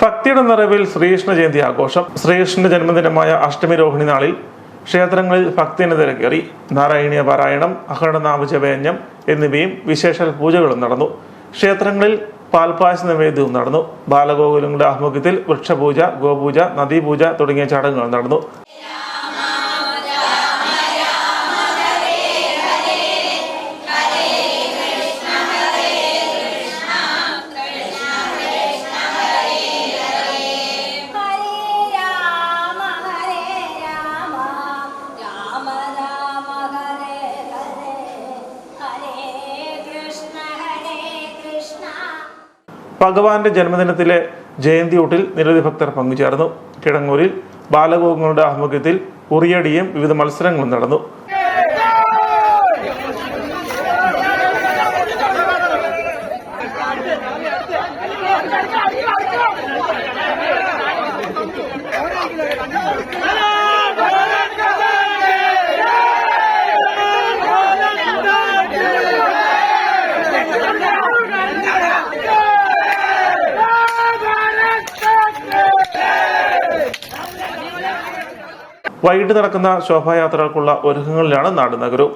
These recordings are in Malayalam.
ഭക്തിയുടെ നിറവിൽ ശ്രീകൃഷ്ണ ജയന്തി ആഘോഷം. ശ്രീകൃഷ്ണന്റെ ജന്മദിനമായ അഷ്ടമി രോഹിണി നാളിൽ ക്ഷേത്രങ്ങളിൽ ഭക്തിന് തിരക്കേറി. നാരായണീയ പാരായണം അഖണ്ഡനാമജപയജ്ഞം എന്നിവയും വിശേഷ പൂജകളും നടന്നു. ക്ഷേത്രങ്ങളിൽ പാൽപ്പായസ നിവേദ്യവും നടന്നു. ബാലഗോകുലങ്ങളുടെ ആഭിമുഖ്യത്തിൽ വൃക്ഷപൂജ ഗോപൂജ നദീപൂജ തുടങ്ങിയ ചടങ്ങുകൾ നടന്നു. ഭഗവാന്റെ ജന്മദിനത്തിലെ ജയന്തിയൂട്ടിൽ നിരവധി ഭക്തർ പങ്കുചേർന്നു. കിടങ്ങൂരിൽ ബാലഗോപങ്ങളുടെ ആഭിമുഖ്യത്തിൽ ഉറിയടിയും വിവിധ മത്സരങ്ങളും നടന്നു. വൈകിട്ട് നടക്കുന്ന ശോഭായാത്രകൾക്കുള്ള ഒരുക്കങ്ങളിലാണ് നാട് നഗരവും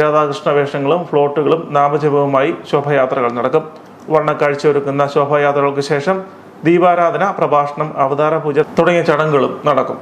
രാധാകൃഷ്ണ വേഷങ്ങളും ഫ്ലോട്ടുകളും നാമജപവുമായി ശോഭയാത്രകൾ നടക്കും. വർണക്കാഴ്ച ഒരുക്കുന്ന ശോഭായാത്രകൾക്ക് ശേഷം ദീപാരാധന പ്രഭാഷണം അവതാര പൂജ തുടങ്ങിയ ചടങ്ങുകളും നടക്കും.